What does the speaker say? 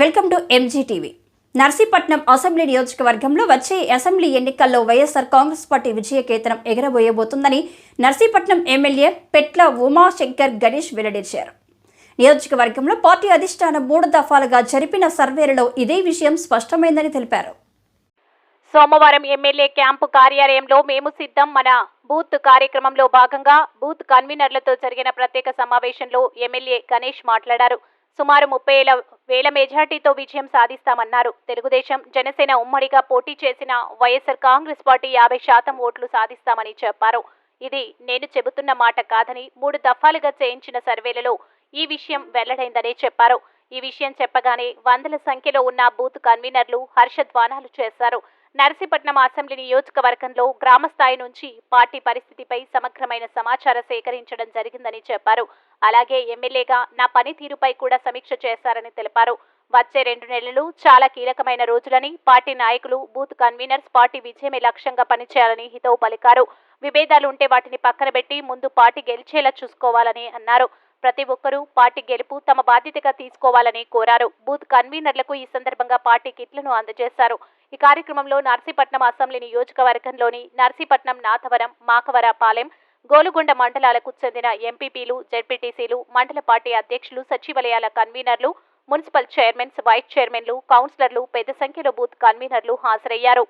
Welcome to MGTV Narsipatnam assembly నియోజకవర్గంలో వచ్చే assembly ఎన్నికల్లో వైఎస్ఆర్ కాంగ్రెస్ పార్టీ విజయకేతనం ఎగరబోయబోతుందని నర్సీపట్నం ఎమ్మెల్యే పెట్ల ఉమాశంకర్ గణేష్ వెల్లడించారు. నియోజకవర్గంలో పార్టీ అధిష్టానం మూడు దఫాలుగా జరిపిన సర్వేలలో ఇదే విషయం స్పష్టమైందని తెలిపారు. సోమవారం ఎమ్మెల్యే క్యాంపు కార్యాలయంలో మేము సిద్ధం మన బూత్ కార్యక్రమంలో భాగంగా బూత్ కన్వీనర్లతో జరిగిన ప్రత్యేక సమావేశంలో ఎమ్మెల్యే గణేష్ మాట్లాడారు. సుమారు ముప్పై ఏల వేల మెజార్టీతో విజయం సాధిస్తామన్నారు. తెలుగుదేశం జనసేన ఉమ్మడిగా పోటీ చేసిన వైఎస్ఆర్ కాంగ్రెస్ పార్టీ యాభై శాతం ఓట్లు సాధిస్తామని చెప్పారు. ఇది నేను చెబుతున్న మాట కాదని మూడు దఫాలుగా చేయించిన సర్వేలలో ఈ విషయం వెల్లడైందని చెప్పారు. ఈ విషయం చెప్పగానే వందల సంఖ్యలో ఉన్న బూత్ కన్వీనర్లు హర్షధ్వానాలు చేశారు. నర్సీపట్నం అసెంబ్లీ నియోజకవర్గంలో గ్రామస్థాయి నుంచి పార్టీ పరిస్థితిపై సమగ్రమైన సమాచారం సేకరించడం జరిగిందని చెప్పారు. అలాగే ఎమ్మెల్యేగా నా పనితీరుపై కూడా సమీక్ష చేశారని తెలిపారు. వచ్చే రెండు నెలలు చాలా కీలకమైన రోజులని పార్టీ నాయకులు బూత్ కన్వీనర్స్ పార్టీ విజయమే లక్ష్యంగా పనిచేయాలని హితవు పలికారు. విభేదాలు ఉంటే వాటిని పక్కన పెట్టి ముందు పార్టీ గెలిచేలా చూసుకోవాలని అన్నారు. ప్రతి ఒక్కరూ పార్టీ గెలుపు తమ బాధ్యతగా తీసుకోవాలని కోరారు. బూత్ కన్వీనర్లకు ఈ సందర్భంగా పార్టీ కిట్లను అందజేశారు. ఈ కార్యక్రమంలో నర్సీపట్నం అసెంబ్లీ నియోజకవర్గంలోని నర్సీపట్నం నాథవరం మాకవరపాలెం గోలుగొండ మండలాలకు చెందిన ఎంపీపీలు జెడ్పీటీసీలు మండల పార్టీ అధ్యక్షులు సచివాలయాల కన్వీనర్లు మున్సిపల్ చైర్మన్స్ వైస్ చైర్మన్లు కౌన్సిలర్లు పెద్ద సంఖ్యలో బూత్ కన్వీనర్లు హాజరయ్యారు.